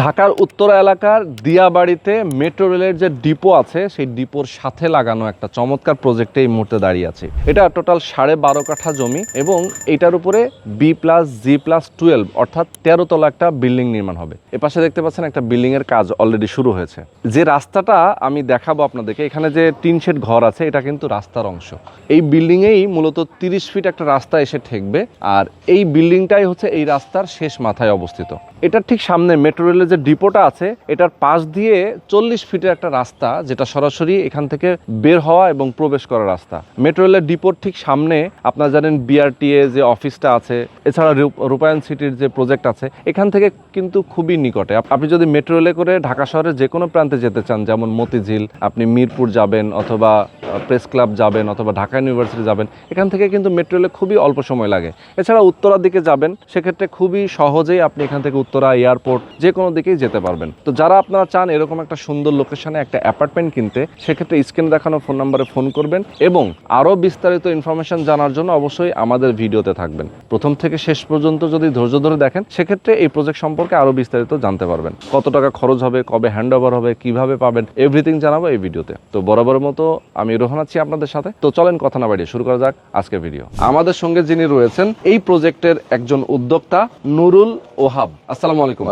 ঢাকার উত্তরা এলাকার দিয়াবাড়িতে মেট্রো রেলের যে ডিপো আছে, সেই ডিপোর সাথে লাগানো একটা চমৎকার প্রজেক্টে এই মুহূর্তে দাঁড়িয়ে আছে। এটা টোটাল সাড়ে বারো কাঠা জমি এবং এটার উপরে B plus G plus twelve অর্থাৎ তেরো তলা একটা বিল্ডিং নির্মাণ হবে। এ পাশে দেখতে পাচ্ছেন একটা বিল্ডিং এর কাজ অলরেডি শুরু হয়েছে। যে রাস্তাটা আমি দেখাবো আপনাদেরকে, এখানে যে টিন শেড ঘর আছে, এটা কিন্তু রাস্তার অংশ। এই বিল্ডিং এই মূলত তিরিশ ফিট একটা রাস্তা এসে ঠেকবে, আর এই বিল্ডিংটাই হচ্ছে এই রাস্তার শেষ মাথায় অবস্থিত। এটার ঠিক সামনে মেট্রো রেলের যে ডিপোটা আছে, এটার পাশ দিয়ে চল্লিশ ফিটের একটা রাস্তা, যেটা সরাসরি এখান থেকে বের হওয়া এবং প্রবেশ করার রাস্তা। মেট্রো রেলের ডিপোর ঠিক সামনে, আপনারা জানেন বিআরটিএ যে অফিসটা আছে, এছাড়া রূপ- রূপায়ণ সিটির যে প্রজেক্ট আছে, এখান থেকে কিন্তু খুবই নিকটে। আপনি যদি মেট্রো রেলে করে ঢাকা শহরের যে কোনো প্রান্তে যেতে চান, যেমন মতিঝিল, আপনি মিরপুর যাবেন অথবা প্রেস ক্লাব যাবেন অথবা ঢাকা ইউনিভার্সিটি যাবেন, এখান থেকে কিন্তু মেট্রো রেলে খুবই অল্প সময় লাগে। এছাড়া উত্তরার দিকে যাবেন, সেক্ষেত্রে খুবই সহজেই আপনি এখান থেকে উত্তরা এয়ারপোর্ট যে কোনো দিকেই যেতে পারবেন। তো যারা আপনারা চান এরকম একটা সুন্দর লোকেশনে একটা অ্যাপার্টমেন্ট কিনতে, সেক্ষেত্রে স্ক্রিনে দেখানো ফোন নাম্বারে ফোন করবেন এবং আরও বিস্তারিত ইনফরমেশন জানার জন্য অবশ্যই আমাদের ভিডিওতে থাকবেন। প্রথম থেকে শেষ পর্যন্ত যদি ধৈর্য ধরে দেখেন, সেক্ষেত্রে এই প্রজেক্ট সম্পর্কে আরও বিস্তারিত জানতে পারবেন। কত টাকা খরচ হবে, কবে হ্যান্ড হবে, কীভাবে পাবেন এভরিথিং জানাব এই ভিডিওতে। তো বরাবরের মতো আমি রোহন আছি আপনাদের সাথে। তো চলেন কথা না বাড়িয়ে শুরু করা যাক আজকে ভিডিও আমাদের সঙ্গে যিনি রয়েছেন, এই প্রজেক্টের একজন উদ্যোক্তা নুরুল ওহাব আসসালামু আলাইকুম।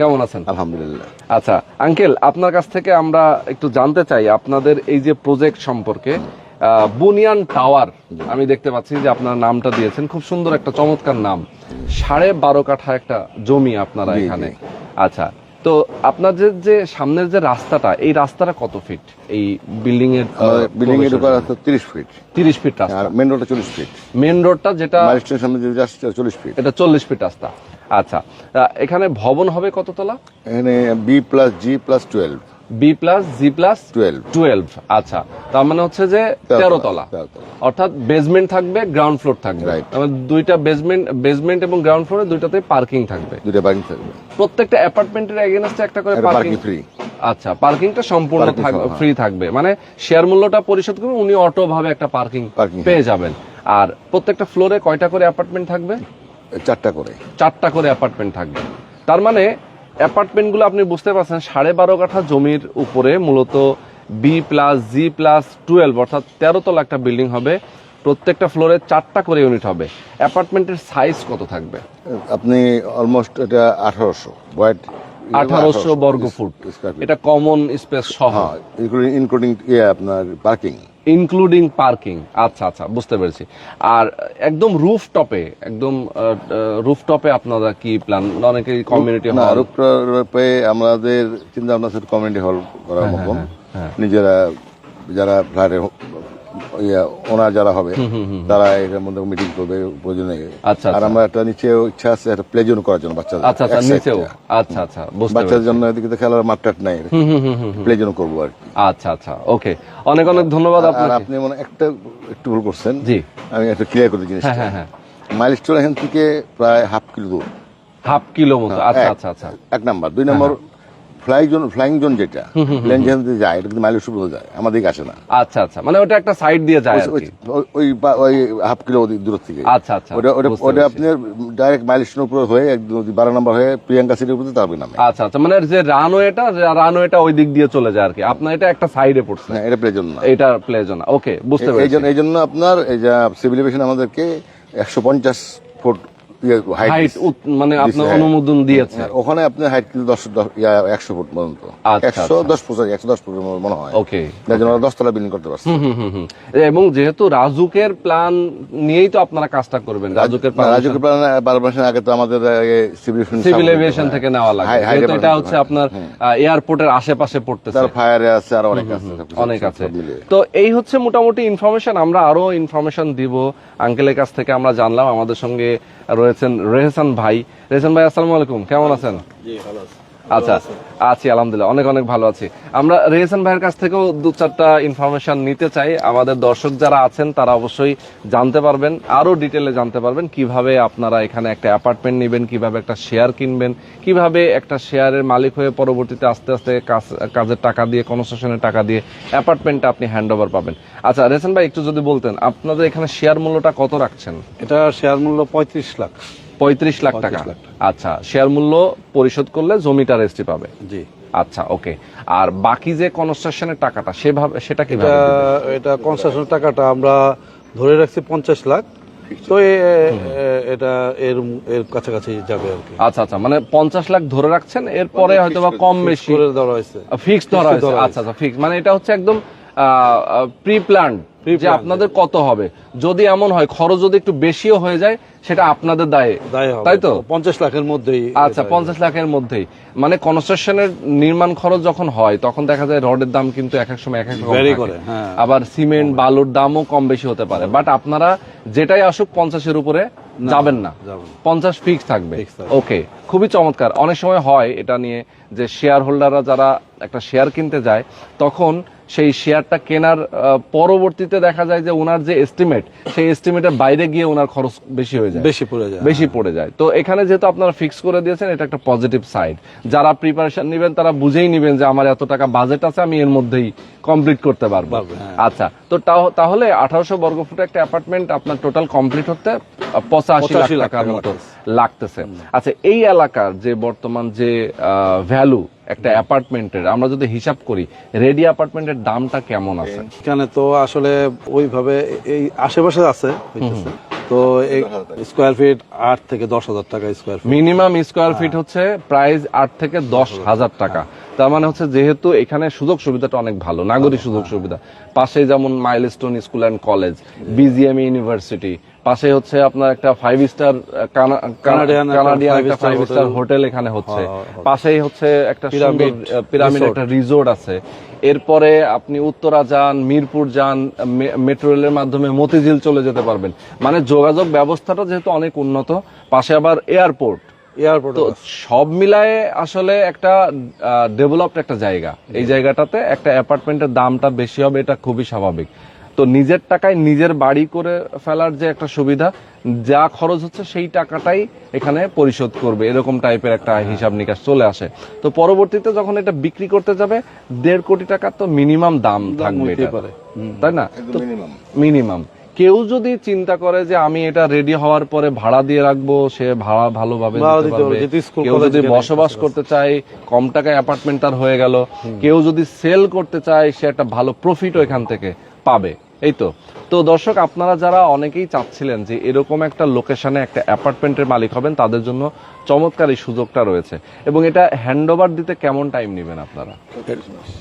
কেমন আছেন? আলহামদুলিল্লাহ। আচ্ছা আঙ্কেল আপনার কাছ থেকে আমরা একটু জানতে চাই আপনাদের এই যে প্রজেক্ট সম্পর্কে বুনিয়ান টাওয়ার আমি দেখতে পাচ্ছি যে আপনার নামটা দিয়েছেন। খুব সুন্দর একটা চমৎকার নাম। সাড়ে বারো কাঠা একটা জমি আপনারা। এখানে। আচ্ছা তো আপনাদের যে সামনের যে রাস্তাটা এই রাস্তাটা কত ফিট এই বিল্ডিং এর বিল্ডিং এর উপর আছে তিরিশ ফিট তিরিশ ফিট রাস্তা। আর মেন রোডটা চল্লিশ ফিট মেন রোডটা যেটা মাইলস্টোনের সামনে যে আসছে চল্লিশ ফিট এটা চল্লিশ ফিট রাস্তা। আচ্ছা এখানে ভবন হবে কততলা? এখানে B plus G plus twelve B plus G plus twelve twelve আচ্ছা। তার মানে হচ্ছে যে তেরো তলা অর্থাৎ বেসমেন্ট থাকবে গ্রাউন্ড ফ্লোর থাকবে। দুইটা বেসমেন্ট বেসমেন্ট এবং গ্রাউন্ড ফ্লোরে দুইটাতে পার্কিং থাকবে। দুইটা বাড়ি থাকবে। প্রত্যেকটা অ্যাপার্টমেন্টের এগেনস্টে একটা করে পার্কিং পার্কিং ফ্রি আচ্ছা পার্কিংটা সম্পূর্ণ থাকবে হ্যাঁ। ফ্রি থাকবে। মানে শেয়ার মূল্যটা পরিশোধ করবে উনি অটো ভাবে একটা পার্কিং Parking, পেয়ে যাবেন। আর প্রত্যেকটা ফ্লোরে কয়টা করে অ্যাপার্টমেন্ট থাকবে? চারটা করে। চারটা করে অ্যাপার্টমেন্ট থাকবে। তার মানে অ্যাপার্টমেন্টগুলো আপনি বুঝতে পারছেন সাড়ে বারো কাঠা জমির উপরে মূলত B plus G plus twelve অর্থাৎ তেরো তলা একটা বিল্ডিং হবে। প্রত্যেকটা ফ্লোরে চারটা করে ইউনিট হবে। অ্যাপার্টমেন্টের সাইজ কত থাকবে? আপনি অলমোস্ট এটা আঠারোশো। হোয়াইট আঠারোশো বর্গ ফুট। এটা কমন স্পেস সহ। হ্যাঁ ইনক্লুডিং ইয়ে আপনার পার্কিং ইনক্লুডিং পার্কিং আচ্ছা আচ্ছা বুঝতে পেরেছি। আর একদম রুফ টপে একদম রুফ টপে আপনারা কি প্ল্যান অনেকে কমিউনিটি হল রুফ টপে আমাদের চিন্তা ভাবনা কমিউনিটি হল করার হ্যাঁ, মতন। নিজেরা যারা ফ্ল্যাটে ওনার যারা হবে তারা এটার মধ্যে মিটিং করবে প্রয়োজনে আচ্ছা, আর আচ্ছা। আমরা একটা নিচে ইচ্ছা আছে একটা প্লে জোন করার জন্য বাচ্চাদের। আচ্ছা আচ্ছা নিচেও। আচ্ছা আচ্ছা বাচ্চাদের জন্য এদিকে তো খেলার মাঠ টাট নাই প্লে জোন করব আর কি। আচ্ছা আচ্ছা ওকে অনেক অনেক ধন্যবাদ আর আপনাকে। আপনি মনে একটা একটু ভুল করছেন। জি। আমি একটু ক্লিয়ার করে জিনিসটা। হ্যাঁ হ্যাঁ হ্যাঁ। মাইলস্টোন এখান থেকে প্রায় হাফ কিলো দূর। হাফ কিলো মতো। আচ্ছা আচ্ছা আচ্ছা। এক নাম্বার দুই number fly zone flying zone যেটা প্লেন যেখান থেকে যায় এটা কিন্তু মাইলস্টোন পর্যন্ত যায় আমাদেরকে আসে না। আচ্ছা আচ্ছা মানে ওটা একটা সাইড দিয়ে যায় ওই- ওই- হাফ কিলো দূর থেকে। আচ্ছা আচ্ছা ওটা ওটা ওটা আপনার ডাইরেক্ট মাইলস্টোন উপর হয়ে একদম বারো নম্বর হয়ে প্রিয়াঙ্কা সিটির উপরে তারপরে নামে। আচ্ছা আচ্ছা মানে যে রানওয়েটা রানওয়েটা ওই দিক দিয়ে চলে যায় আর কি আপনার এটা একটা সাইডে পড়ছে। হ্যাঁ এটা প্লেজন না। এটা প্লেজন ওকে বুঝতে পেরেছি। জন্য এই জন্য আপনার এই যে সিভিল এভিয়েশন আমাদেরকে একশো পঞ্চাশ ফুট হাইট হাইট মানে আপনার হ্যাঁ। অনুমোদন দিয়েছে ওখানে আপনার হাইট কিন্তু দশ একশো ফুট পর্যন্ত। আচ্ছা, একশো আচ্ছা। দশ ফুট একশো দশ ফুট মনে হয়। ওকে দশতলা বিল্ডিং করতে পারছে। এবং যেহেতু রাজুকের প্ল্যান নিয়েই তো আপনারা কাজটা করবেন রাজুকের রাজুকের প্ল্যান আগে তো আমাদের সিভিল এভিয়েশন থেকে নেওয়া লাগে এটা হচ্ছে আপনার এয়ারপোর্টের আশেপাশে পড়তেছে। তার ফায়ারে আছে আর অনেক আছে অনেক আছে তো এই হচ্ছে মোটামুটি ইনফরমেশন আমরা আরও ইনফরমেশন দিব। আঙ্কেলের কাছ থেকে আমরা জানলাম আমাদের সঙ্গে রয়েছেন রেহসান ভাই। রেহসান ভাই আসসালামু আলাইকুম। কেমন আছেন? আচ্ছা আছি, আলহামদুলিল্লাহ। অনেক অনেক ভালো আছি। আমরা রেহসান ভাইয়ের কাছ থেকেও দু চারটা ইনফরমেশন নিতে চাই। আমাদের দর্শক যারা আছেন, তারা অবশ্যই জানতে পারবেন আরও ডিটেলে জানতে পারবেন কীভাবে আপনারা এখানে একটা অ্যাপার্টমেন্ট নেবেন, কীভাবে একটা শেয়ার কিনবেন, কীভাবে একটা শেয়ারের মালিক হয়ে পরবর্তীতে আস্তে আস্তে কাজ- কাজের টাকা দিয়ে কনস্ট্রাকশনের টাকা দিয়ে অ্যাপার্টমেন্টটা আপনি হ্যান্ড ওভার পাবেন। আচ্ছা রেহসান ভাই, একটু যদি বলতেন, আপনাদের এখানে শেয়ার মূল্যটা কত রাখছেন? এটা শেয়ার মূল্য পঁয়ত্রিশ লাখ। পঁয়ত্রিশ লাখ টাকা। আচ্ছা শেয়ার মূল্য পরিশোধ করলে জমিটা রেজিস্ট্রি পাবে। জি। আচ্ছা ওকে। আর বাকি যে কনস্ট্রাকশনের টাকাটা সেভাবে সেটা এটা কীভাবে এটা কনস্ট্রাকশন টাকাটা আমরা ধরে রাখছি পঞ্চাশ লাখ। তো এটা এর এর কাছাকাছি যাবে আর কি। আচ্ছা আচ্ছা মানে পঞ্চাশ লাখ ধরে রাখছেন এরপরে হয়তো বা কম বেশি করে দেওয়া হয়েছে। ফিক্স ধরা হয়েছে। আচ্ছা আচ্ছা ফিক্স মানে এটা হচ্ছে একদম প্রি প্ল্যান যে আপনাদের কত হবে। যদি এমন হয় খরচ যদি একটু বেশিও হয়ে যায় সেটা আপনাদের দায়ে। তাই তো? পঞ্চাশ লাখের মধ্যেই আচ্ছা পঞ্চাশ লাখের মধ্যেই। মানে কনস্ট্রাকশনের নির্মাণ খরচ যখন হয় তখন দেখা যায় রডের দাম কিন্তু এক এক সময় এক এক রকম হ্যাঁ। আবার সিমেন্ট বালুর দামও কম বেশি হতে পারে। বাট আপনারা যেটাই আসুক পঞ্চাশের উপরে যাবেন না। পঞ্চাশ ফিক্স থাকবে। থাকবে। ওকে খুবই চমৎকার। অনেক সময় হয় এটা নিয়ে যে শেয়ার হোল্ডাররা যারা একটা শেয়ার কিনতে যায় তখন সেই শেয়ারটা কেনার পরবর্তীতে দেখা যায় যে ওনার যে এস্টিমেট সেই এস্টিমেটের বাইরে গিয়ে ওনার খরচ বেশি হয়ে যায়। বেশি পড়ে যায়। বেশি পড়ে যায়। তো এখানে যেহেতু আপনারা ফিক্স করে দিয়েছেন এটা একটা পজিটিভ সাইড যারা প্রিপারেশন নেবেন তারা বুঝেই নেবেন যে আমার এত টাকা বাজেট আছে আমি এর মধ্যেই কমপ্লিট করতে পারব। হ্যাঁ। আচ্ছা তো তাহলে আঠারোশো বর্গ ফুট একটা অ্যাপার্টমেন্ট আপনার টোটাল কমপ্লিট হতে পঁচাশি লাখ টাকার মতো লাগতেছে। আচ্ছা এই এলাকার যে বর্তমান যে ভ্যালু একটা অ্যাপার্টমেন্টের আমরা যদি হিসাব করি রেডি অ্যাপার্টমেন্টের দামটা কেমন আছে? এখানে তো আসলে ওইভাবে এই আশেপাশে আছে। তো স্কোয়ার ফিট আট থেকে দশ হাজার টাকা square feet minimum square feet হচ্ছে প্রাইস আট থেকে দশ হাজার টাকা। তার মানে হচ্ছে যেহেতু এখানে সুযোগ সুবিধাটা অনেক ভালো নাগরিক সুযোগ সুবিধা। পাশে যেমন Milestone school and college BGM university পাশে হচ্ছে আপনার একটা ফাইভ স্টার কানাডিয়ান একটা ফাইভ স্টার হোটেল এখানে হচ্ছে। হ্যাঁ, হ্যাঁ। পাশেই হচ্ছে একটা Pyramid পিরামিড একটা রিসোর্ট আছে। এরপরে আপনি উত্তরা যান মিরপুর যান মেট্রো রেলের মাধ্যমে মতিঝিল চলে যেতে পারবেন। মানে যোগাযোগ ব্যবস্থাটা যেহেতু অনেক উন্নত পাশে আবার এয়ারপোর্ট তো সব মিলায়ে আসলে একটা ডেভেলপড একটা জায়গা। এই জায়গাটাতে একটা অ্যাপার্টমেন্টের দামটা বেশি হবে এটা খুবই স্বাভাবিক। তো নিজের টাকায় নিজের বাড়ি করে ফেলার যে একটা সুবিধা যা খরচ হচ্ছে সেই টাকাটাই এখানে পরিশোধ করবে এরকম টাইপের একটা হিসাব নিকাশ চলে আসে। তো পরবর্তীতে যখন এটা বিক্রি করতে যাবে দেড় কোটি টাকার তো মিনিমাম দাম থাকবে। তাই না? মিনিমাম। মিনিমাম। কেউ যদি চিন্তা করে যে আমি এটা রেডি হওয়ার পরে ভাড়া দিয়ে রাখব সে ভাড়া ভালোভাবে কেউ যদি বসবাস করতে চায় কম টাকায় অ্যাপার্টমেন্ট তার হয়ে গেল। কেউ যদি সেল করতে চায় সে একটা ভালো প্রফিট ওইখান থেকে পাবে। এই তো। তো দর্শক আপনারা যারা অনেকেই চাচ্ছিলেন যে এরকম একটা লোকেশনে একটা অ্যাপার্টমেন্টের মালিক হবেন তাদের জন্য চমৎকার এই সুযোগটা রয়েছে। এবং এটা হ্যান্ডওভার দিতে কেমন টাইম নেবেন আপনারা?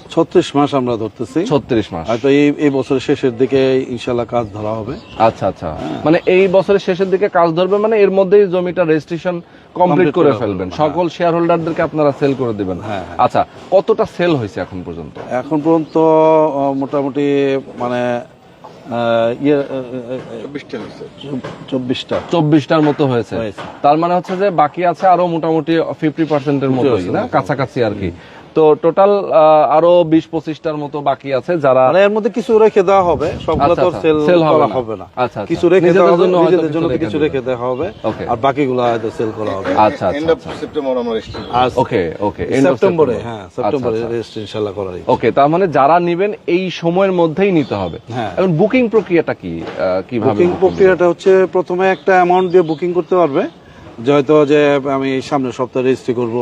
ছত্রিশ মাস আমরা ধরতেছি। ছত্রিশ মাস। হয়তো এই এই বছরের শেষের দিকে ইনশাল্লাহ কাজ ধরা হবে। আচ্ছা আচ্ছা। মানে এই বছরের শেষের দিকে কাজ ধরবে মানে এর মধ্যেই জমিটা রেজিস্ট্রেশন কমপ্লিট করে ফেলবেন। সকল শেয়ার হোল্ডারদেরকে আপনারা সেল করে দিবেন। হ্যাঁ, আচ্ছা কতটা সেল হয়েছে এখন পর্যন্ত? এখন পর্যন্ত মোটামুটি মানে ইয়ে চব্বিশটার মতো হয়েছে। তার মানে হচ্ছে যে বাকি আছে আরও মোটামুটি ফিফটি পার্সেন্টের মতো না? কাছাকাছি আর কি। তো টোটাল আরও বিশ পঁচিশটার মতো বাকি আছে যারা মানে এর মধ্যে কিছু রেখে দেওয়া হবে। সবগুলো আচ্ছা, তো আচ্ছা, সেল হবে করা না। হবে না। আচ্ছা, আচ্ছা। কিছু রেখে দেওয়া হবে জন্য নিজেদের জন্য কিছু রেখে দেওয়া হবে। আর বাকিগুলো হয়তো সেল করা হবে। আচ্ছা আচ্ছা এন্ড অফ সেপ্টেম্বর আমরা ওকে ওকে সেপ্টেম্বরে হ্যাঁ সেপ্টেম্বরে আচ্ছা, রেজিস্ট্রেশন ইনশাল্লাহ করারই ওকে তার মানে যারা নিবেন এই সময়ের মধ্যেই নিতে হবে। হ্যাঁ। এখন বুকিং প্রক্রিয়াটা কি আহ, কীভাবে বুকিং প্রক্রিয়াটা হচ্ছে প্রথমে একটা অ্যামাউন্ট দিয়ে বুকিং করতে পারবে। যে হয়তো যে আমি সামনের সপ্তাহে রেজিস্ট্রি করব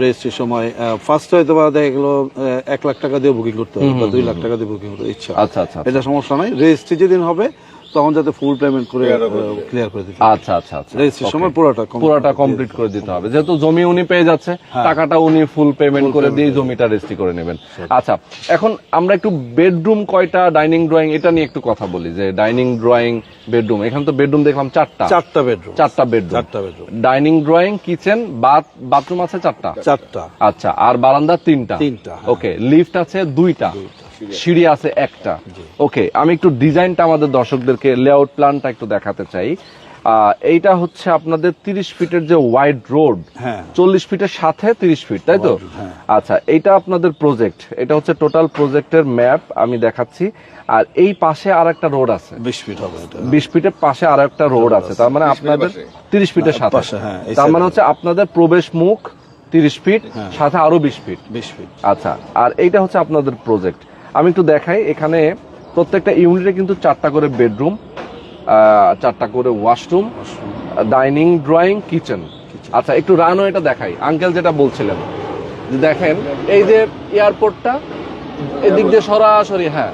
রেজিস্ট্রির সময় ফার্স্ট হয়তো বা দেখা গেলো এক লাখ টাকা দিয়ে বুকিং করতে হবে বা দুই লাখ টাকা দিয়ে বুকিং করতে ইচ্ছা আচ্ছা আচ্ছা এটা সমস্যা নাই রেজিস্ট্রি যেদিন হবে তখন যাতে ফুল পেমেন্ট করে ক্লিয়ার করে দিতে আচ্ছা আচ্ছা আচ্ছা। সময় পুরোটা পুরোটা কমপ্লিট করে দিতে হবে। যেহেতু জমি উনি পেয়ে যাচ্ছে হ্যাঁ। টাকাটা উনি ফুল পেমেন্ট করে দিয়ে জমিটা রেজিস্ট্রি করে নেবেন। আচ্ছা এখন আমরা একটু বেডরুম কয়টা ডাইনিং ড্রয়িং এটা নিয়ে একটু কথা বলি যে ডাইনিং ড্রয়িং বেডরুম এখানে তো বেডরুম দেখলাম চারটা। চারটা বেডরুম চারটা বেডরুম চারটা bedroom dining drawing kitchen bath bathroom আছে চারটা? চারটা। আচ্ছা আর বারান্দা তিনটা। তিনটা, হ্যাঁ। ওকে লিফট আছে দুইটা। সিঁড়ি আছে একটা। ওকে আমি একটু ডিজাইনটা আমাদের দর্শকদেরকে লেআউট প্ল্যানটা একটু দেখাতে চাই। এইটা হচ্ছে আপনাদের তিরিশ ফিটের যে ওয়াইড রোড হ্যাঁ। চল্লিশ ফিটের সাথে তিরিশ ফিট তাই তো? হ্যাঁ। আচ্ছা এইটা আপনাদের প্রজেক্ট এটা হচ্ছে টোটাল প্রজেক্টের ম্যাপ আমি দেখাচ্ছি। আর এই পাশে আর একটা রোড আছে। বিশ ফিট হবে বিশ ফিটের পাশে আর একটা রোড আছে। তার মানে আপনাদের তিরিশ ফিটের সাথে। হ্যাঁ, এই তার মানে হচ্ছে আপনাদের প্রবেশ মুখ তিরিশ ফিট সাথে আরও বিশ ফিট বিশ ফিট আচ্ছা আর এইটা হচ্ছে আপনাদের প্রজেক্ট আমি একটু দেখাই এখানে প্রত্যেকটা ইউনিটে কিন্তু চারটা করে বেডরুম চারটা করে ওয়াশরুম ডাইনিং ড্রয়িং কিচেন। আচ্ছা একটু রানওয়েটা দেখাই। আঙ্কেল যেটা বলছিলেন দেখেন এই যে এয়ারপোর্টটা এদিক দিয়ে সরাসরি হ্যাঁ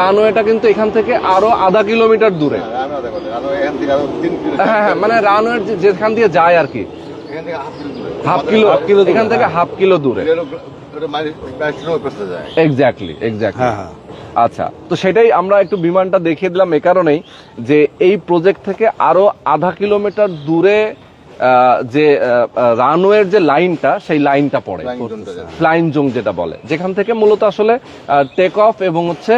রানওয়েটা কিন্তু এখান থেকে আরও আধা কিলোমিটার দূরে। কিলো হ্যাঁ হ্যাঁ মানে রানওয়ে যেখান দিয়ে যায় আর কি। হাফ কিলো এখান থেকে হাফ কিলো দূরে। এক্স্যাক্টলি এক্স্যাক্টলি আচ্ছা তো সেটাই আমরা একটু বিমানটা দেখিয়ে দিলাম এ কারণেই যে এই প্রজেক্ট থেকে আরও আধা কিলোমিটার দূরে যে রানওয়ের যে লাইনটা সেই লাইনটা পড়ে। ফ্লাইং জোন যেটা। বলে। যেখান থেকে মূলত আসলে টেক অফ এবং হচ্ছে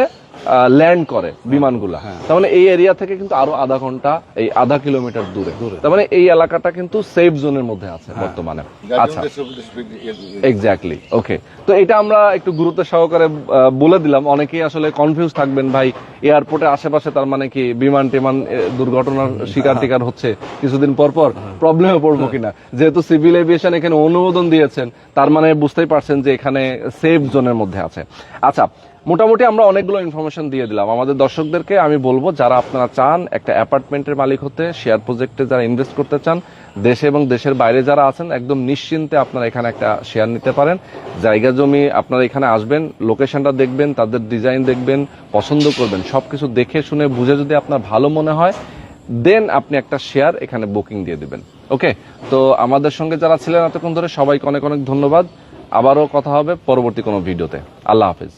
ল্যান্ড করে বিমানগুলা। তার মানে এই এরিয়া থেকে কিন্তু আরও আধা ঘণ্টা এই আধা কিলোমিটার দূরে। তার মানে এই এলাকাটা কিন্তু সেফ জোনের মধ্যে আছে বর্তমানে। আচ্ছা। দেশের- দেশের- ইয়ে- এক্স্যাক্টলি ওকে তো এটা আমরা একটু গুরুত্ব সহকারে বলে দিলাম। অনেকেই আসলে কনফিউজ থাকবেন ভাই এয়ারপোর্টের আশেপাশে তার মানে কি বিমান টিমান দুর্ঘটনার শিকার টিকার হচ্ছে কিছুদিন পর পর প্রবলেমে পড়ব কিনা? যেহেতু সিভিল এভিয়েশন এখানে অনুমোদন দিয়েছেন তার মানে বুঝতেই পারছেন যে এখানে সেফ জোনের মধ্যে আছে। আচ্ছা মোটামুটি আমরা অনেকগুলো ইনফরমেশন দিয়ে দিলাম। আমাদের দর্শকদেরকে আমি বলব, যারা আপনারা চান একটা অ্যাপার্টমেন্টের মালিক হতে শেয়ার প্রজেক্টে যারা ইনভেস্ট করতে চান, দেশে এবং দেশের বাইরে যারা আছেন, একদম নিশ্চিন্তে আপনারা এখানে একটা শেয়ার নিতে পারেন। জায়গা জমি আপনারা এখানে আসবেন লোকেশনটা দেখবেন, তাদের ডিজাইন দেখবেন, পছন্দ করবেন সব কিছু দেখে শুনে বুঝে যদি আপনার ভালো মনে হয় দেন আপনি একটা শেয়ার এখানে বুকিং দিয়ে দেবেন। ওকে তো আমাদের সঙ্গে যারা ছিলেন এতক্ষণ ধরে, সবাইকে অনেক অনেক ধন্যবাদ। আবারও কথা হবে পরবর্তী কোনো ভিডিওতে। আল্লাহ হাফিজ।